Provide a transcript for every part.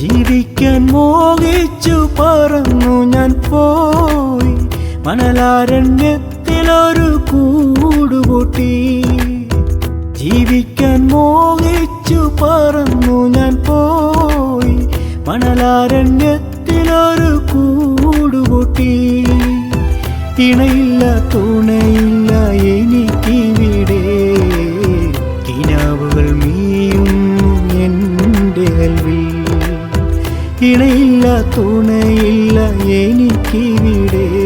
ജീവിക്കാൻ മോഹിച്ചു പറന്നു ഞാൻ പോയി. മണലാരണ്യത്തിലൊരു കൂടുകൂട്ടി ജീവിക്കാൻ മോഹിച്ചു പറന്നു ഞാൻ പോയി. മണലാരണ്യത്തിലൊരു കൂടുകൂട്ടി ഇണയില്ല തുണയില്ല എനിക്ക് ഇണയില്ല തുണയില്ല എനിക്കിവിടെ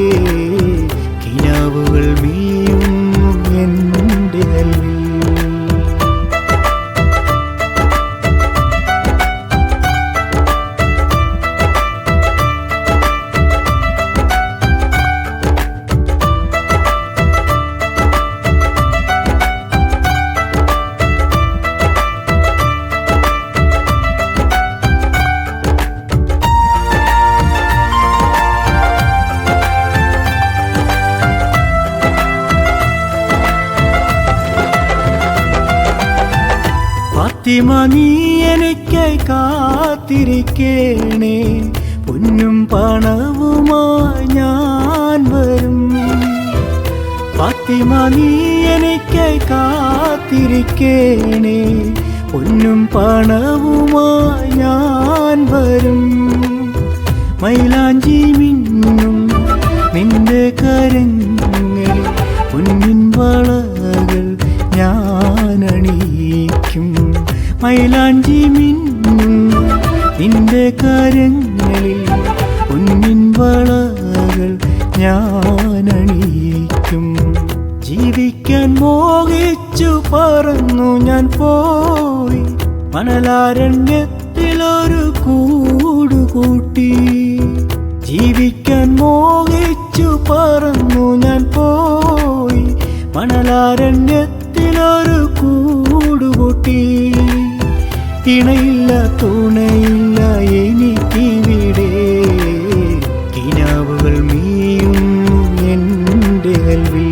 ഫാത്തിമ നീ എനിക്കായി കാത്തിരിക്കേണേ. പൊന്നും പണവുമായി ഞാൻ വരും. ഫാത്തിമ നീ എനിക്കായി കാത്തിരിക്കേണേ. പൊന്നും പണവുമായി ഞാൻ വരും. മൈലാഞ്ചി മിന്നും നിന്റെ കരങ്ങളിൽ പൊന്നിൻ വളകൾ മൈലാഞ്ചി മിന്നും നിന്റെ കരങ്ങളിൽ പൊന്നിൻ വളകൾ ഞാനണിയിക്കും ജീവിക്കാൻ മോഹിച്ചു പറന്നു ഞാൻ പോയി. മണലാരണ്യത്തിലൊരു കൂടുകൂട്ടി ജീവിക്കാൻ മോഹിച്ചു പറന്നു ഞാൻ പോയി. മണലാരണ്യത്തിലൊരു കൂടുകൂട്ടി ഇണയില്ല തുണയില്ല എനിക്കിവിടെ കിനാവുകൾ മീയുന്നു എന്റെ കൽവിൽ.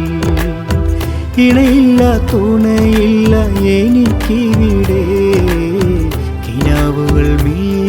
ഇണയില്ല തുണയില്ല എനിക്കിവിടെ കിനാവുകൾ മീയുന്നു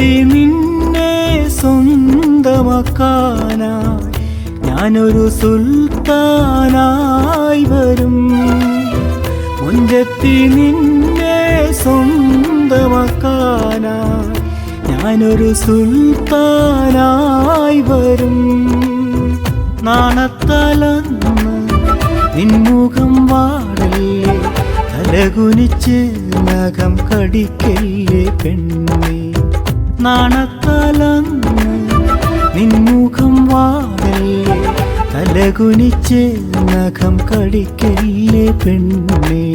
മുഞ്ചത്തി നിന്നെ സ്വന്തമാക്കാനായി ഞാനൊരു സുൽത്താനായി വരും. മുഞ്ചത്തി നിന്നെ സ്വന്തമാക്കാനായി ഞാനൊരു സുൽത്താനായി വരും. നാണത്തലന്ന് നിൻമുഖം വാടല്ലേ? തലകുനിച്ച് നഖം കടിക്കല്ലേ പെണ്ണേ? നാണത്തലന്ന് നിൻമുഖം വാടല്ലേ തലകുനിച്ച് നഖം കടിക്കല്ലേ പെണ്ണേ?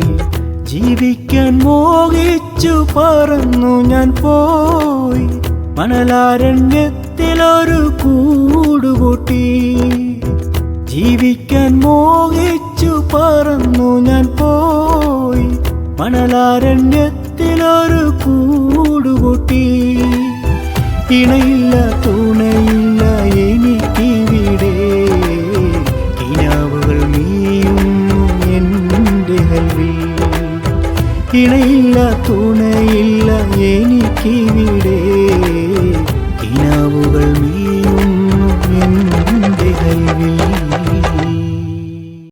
ജീവിക്കാൻ മോഹിച്ചു പറന്നു ഞാൻ പോയി. മണലാരണ്യത്തിലൊരു കൂടുകൂട്ടി. ജീവിക്കാൻ മോഹിച്ചു പറന്നു ഞാൻ പോയി. മണലാരണ്യത്തിലൊരു കൂടുകൂട്ടി. ഇണയില്ല തുണയില്ല എനിക്കിവിടെ. കിനാവുകൾ നീയും എന്റെ ഹൽവി. ഇണയില്ല തുണയില്ല എനിക്കിവിടെ.